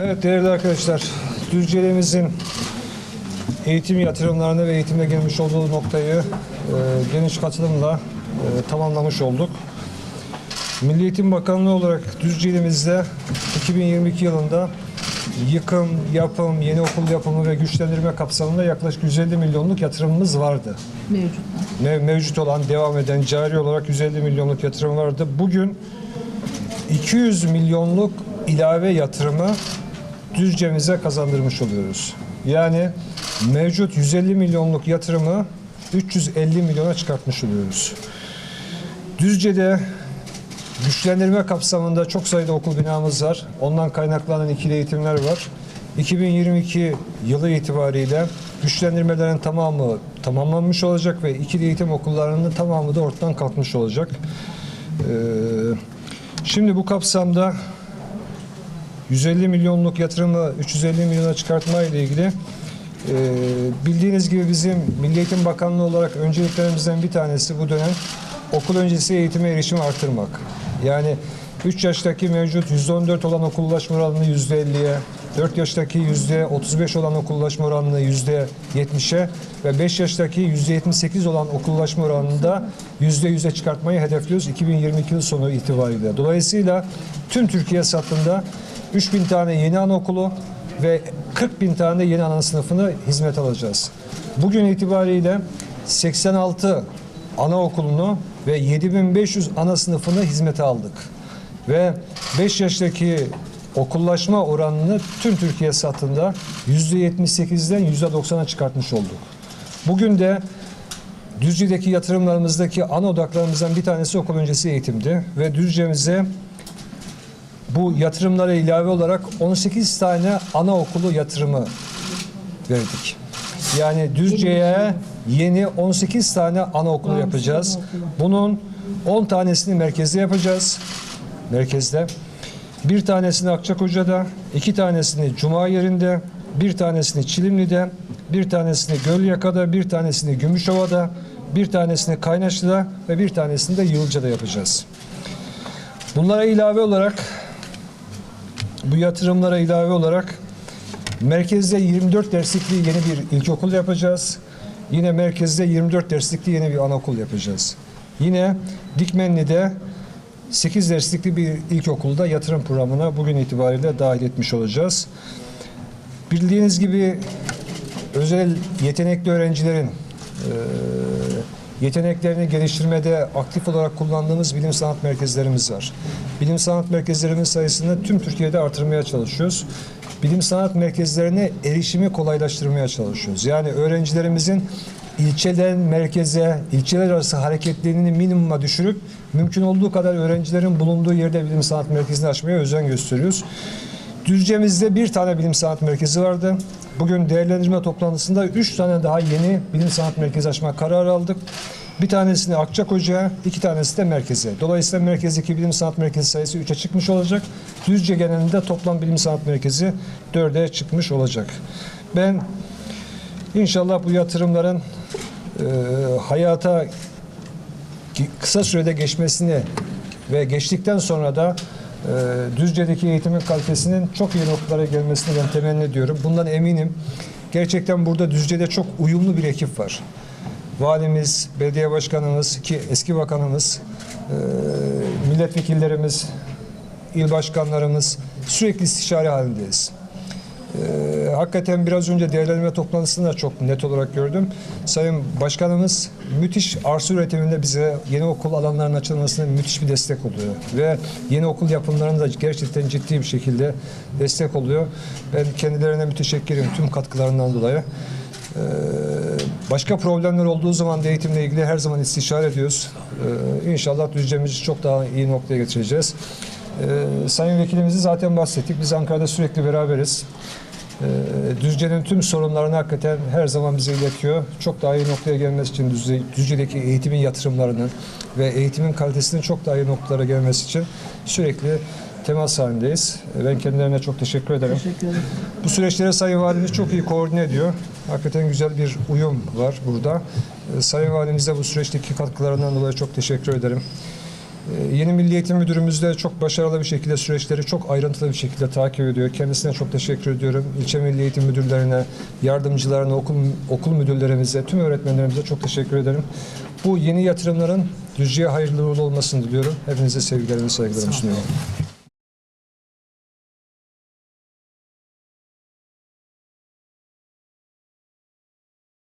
Evet değerli arkadaşlar, Düzce'limizin eğitim yatırımlarını ve eğitimde gelmiş olduğu noktayı e, geniş katılımla e, tamamlamış olduk. Milli Eğitim Bakanlığı olarak Düzce'limizde 2022 yılında yıkım, yapım, yeni okul yapımı ve güçlendirme kapsamında yaklaşık 150 milyonluk yatırımımız vardı. Mevcut. Me- mevcut olan, devam eden, cari olarak 150 milyonluk yatırım vardı. Bugün 200 milyonluk ilave yatırımı Düzce'mize kazandırmış oluyoruz. Yani mevcut 150 milyonluk yatırımı 350 milyona çıkartmış oluyoruz. Düzce'de güçlendirme kapsamında çok sayıda okul binamız var. Ondan kaynaklanan ikili eğitimler var. 2022 yılı itibariyle güçlendirmelerin tamamı tamamlanmış olacak ve ikili eğitim okullarının tamamı da ortadan kalkmış olacak. Ee, şimdi bu kapsamda 150 milyonluk yatırımı 350 milyona çıkartma ile ilgili e, bildiğiniz gibi bizim Milli Eğitim Bakanlığı olarak önceliklerimizden bir tanesi bu dönem okul öncesi eğitime erişimi artırmak. Yani 3 yaştaki mevcut %14 olan okullaşma oranını %50'ye, 4 yaştaki %35 olan okullaşma oranını %70'e ve 5 yaştaki %78 olan okullaşma oranını da %100'e çıkartmayı hedefliyoruz 2022 yıl sonu itibariyle. Dolayısıyla tüm Türkiye satında 3000 tane yeni anaokulu ve 40 bin tane yeni ana sınıfını hizmet alacağız. Bugün itibariyle 86 anaokulunu ve 7500 ana sınıfını hizmete aldık. Ve 5 yaştaki okullaşma oranını tüm Türkiye satında %78'den %90'a çıkartmış olduk. Bugün de Düzce'deki yatırımlarımızdaki ana odaklarımızdan bir tanesi okul öncesi eğitimdi ve Düzce'mize bu yatırımlara ilave olarak 18 tane anaokulu yatırımı verdik. Yani Düzce'ye yeni 18 tane anaokulu yapacağız. Bunun 10 tanesini merkezde yapacağız. Merkezde. Bir tanesini Akçakoca'da, iki tanesini Cuma yerinde, bir tanesini Çilimli'de, bir tanesini Gölyaka'da, bir tanesini Gümüşova'da, bir tanesini Kaynaşlı'da ve bir tanesini de Yılca'da yapacağız. Bunlara ilave olarak bu yatırımlara ilave olarak merkezde 24 derslikli yeni bir ilkokul yapacağız. Yine merkezde 24 derslikli yeni bir anaokul yapacağız. Yine Dikmenli'de 8 derslikli bir ilkokulda yatırım programına bugün itibariyle dahil etmiş olacağız. Bildiğiniz gibi özel yetenekli öğrencilerin yeteneklerini geliştirmede aktif olarak kullandığımız bilim sanat merkezlerimiz var. Bilim sanat merkezlerimiz sayısını tüm Türkiye'de artırmaya çalışıyoruz. Bilim sanat merkezlerine erişimi kolaylaştırmaya çalışıyoruz. Yani öğrencilerimizin ilçeden merkeze, ilçeler arası hareketlerini minimuma düşürüp mümkün olduğu kadar öğrencilerin bulunduğu yerde bilim sanat merkezini açmaya özen gösteriyoruz. Düzce'mizde bir tane bilim sanat merkezi vardı. Bugün değerlendirme toplantısında üç tane daha yeni bilim sanat merkezi açma kararı aldık. Bir tanesini Akçakoca, iki tanesi de merkeze. Dolayısıyla merkezdeki bilim sanat merkezi sayısı 3'e çıkmış olacak. Düzce genelinde toplam bilim sanat merkezi 4'e çıkmış olacak. Ben inşallah bu yatırımların e, hayata kısa sürede geçmesini ve geçtikten sonra da e, Düzce'deki eğitimin kalitesinin çok iyi noktalara gelmesini ben temenni ediyorum. Bundan eminim. Gerçekten burada Düzce'de çok uyumlu bir ekip var. Valimiz, belediye başkanımız, ki eski bakanımız, e, milletvekillerimiz, il başkanlarımız sürekli istişare halindeyiz. Ee, hakikaten biraz önce değerlendirme toplantısında çok net olarak gördüm. Sayın Başkanımız müthiş arsa üretiminde bize yeni okul alanlarının açılmasına müthiş bir destek oluyor. Ve yeni okul yapımlarında gerçekten ciddi bir şekilde destek oluyor. Ben kendilerine müteşekkirim tüm katkılarından dolayı. Ee, başka problemler olduğu zaman da eğitimle ilgili her zaman istişare ediyoruz. Ee, inşallah Düzce'mizi çok daha iyi noktaya getireceğiz. Ee, Sayın Vekilimizi zaten bahsettik. Biz Ankara'da sürekli beraberiz. Ee, Düzce'nin tüm sorunlarını hakikaten her zaman bize iletiyor. Çok daha iyi noktaya gelmesi için Düzce, Düzce'deki eğitimin yatırımlarının ve eğitimin kalitesinin çok daha iyi noktalara gelmesi için sürekli temas halindeyiz. Ben kendilerine çok teşekkür ederim. Teşekkür ederim. Bu süreçleri Sayın Valimiz çok iyi koordine ediyor. Hakikaten güzel bir uyum var burada. Ee, Sayın Valimize bu süreçteki katkılarından dolayı çok teşekkür ederim. Ee, Yeni Milli Eğitim Müdürümüz de çok başarılı bir şekilde süreçleri çok ayrıntılı bir şekilde takip ediyor. Kendisine çok teşekkür ediyorum. İlçe Milli Eğitim Müdürlerine, yardımcılarına, okul, okul müdürlerimize, tüm öğretmenlerimize çok teşekkür ederim. Bu yeni yatırımların Düzce'ye hayırlı uğurlu olmasını diliyorum. Hepinize sevgilerimi, saygılarımı sunuyorum.